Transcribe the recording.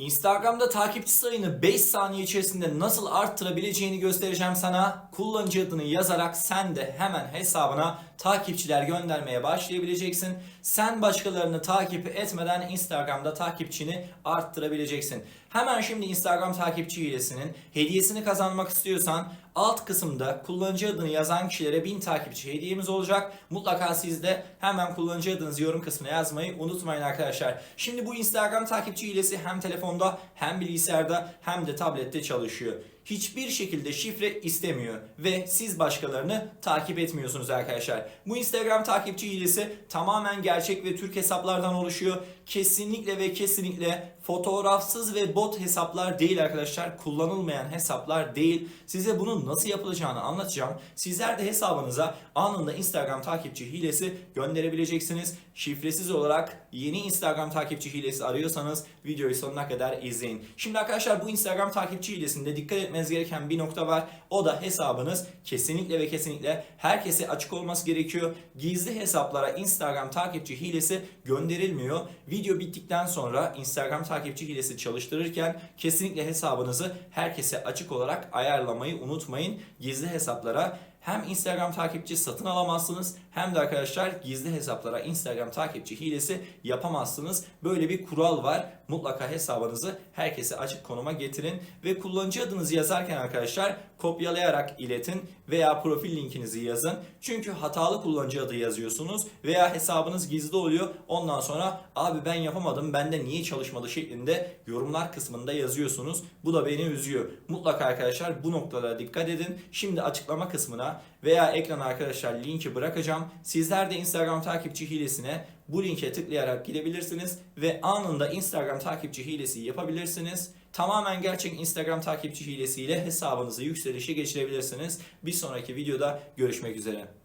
Instagram'da takipçi sayını 5 saniye içerisinde nasıl arttırabileceğini göstereceğim sana. Kullanıcı adını yazarak sen de hemen hesabına takipçiler göndermeye başlayabileceksin. Sen başkalarını takip etmeden Instagram'da takipçini arttırabileceksin. Hemen şimdi Instagram takipçi hilesinin hediyesini kazanmak istiyorsan alt kısımda kullanıcı adını yazan kişilere 1000 takipçi hediyemiz olacak. Mutlaka siz de hemen kullanıcı adınızı yorum kısmına yazmayı unutmayın arkadaşlar. Şimdi bu Instagram takipçi hilesi hem telefonda hem bilgisayarda hem de tablette çalışıyor. Hiçbir şekilde şifre istemiyor ve siz başkalarını takip etmiyorsunuz arkadaşlar. Bu Instagram takipçi hilesi tamamen gerçek ve Türk hesaplardan oluşuyor. Kesinlikle ve kesinlikle fotoğrafsız ve bot hesaplar değil arkadaşlar. Kullanılmayan hesaplar değil. Size bunun nasıl yapılacağını anlatacağım. Sizler de hesabınıza anında Instagram takipçi hilesi gönderebileceksiniz. Şifresiz olarak yeni Instagram takipçi hilesi arıyorsanız videoyu sonuna kadar izleyin. Şimdi arkadaşlar bu Instagram takipçi hilesinde dikkat etmeniz gereken bir nokta var. O da hesabınız kesinlikle ve kesinlikle herkese açık olması gerekiyor. Gizli hesaplara Instagram takipçi hilesi gönderilmiyor. Video bittikten sonra Instagram takipçi hilesi çalıştırırken kesinlikle hesabınızı herkese açık olarak ayarlamayı unutmayın. Gizli hesaplara hem Instagram takipçi satın alamazsınız hem de arkadaşlar gizli hesaplara Instagram takipçi hilesi yapamazsınız. Böyle bir kural var. Mutlaka hesabınızı herkese açık konuma getirin ve kullanıcı adınızı yazarken arkadaşlar kopyalayarak iletin veya profil linkinizi yazın. Çünkü hatalı kullanıcı adı yazıyorsunuz veya hesabınız gizli oluyor. Ondan sonra abi ben yapamadım bende niye çalışmadı şeklinde yorumlar kısmında yazıyorsunuz. Bu da beni üzüyor. Mutlaka arkadaşlar bu noktalara dikkat edin. Şimdi açıklama kısmına veya ekrana arkadaşlar linki bırakacağım. Sizler de Instagram takipçi hilesine bu linke tıklayarak gidebilirsiniz ve anında Instagram takipçi hilesi yapabilirsiniz. Tamamen gerçek Instagram takipçi hilesiyle hesabınızı yükselişe geçirebilirsiniz. Bir sonraki videoda görüşmek üzere.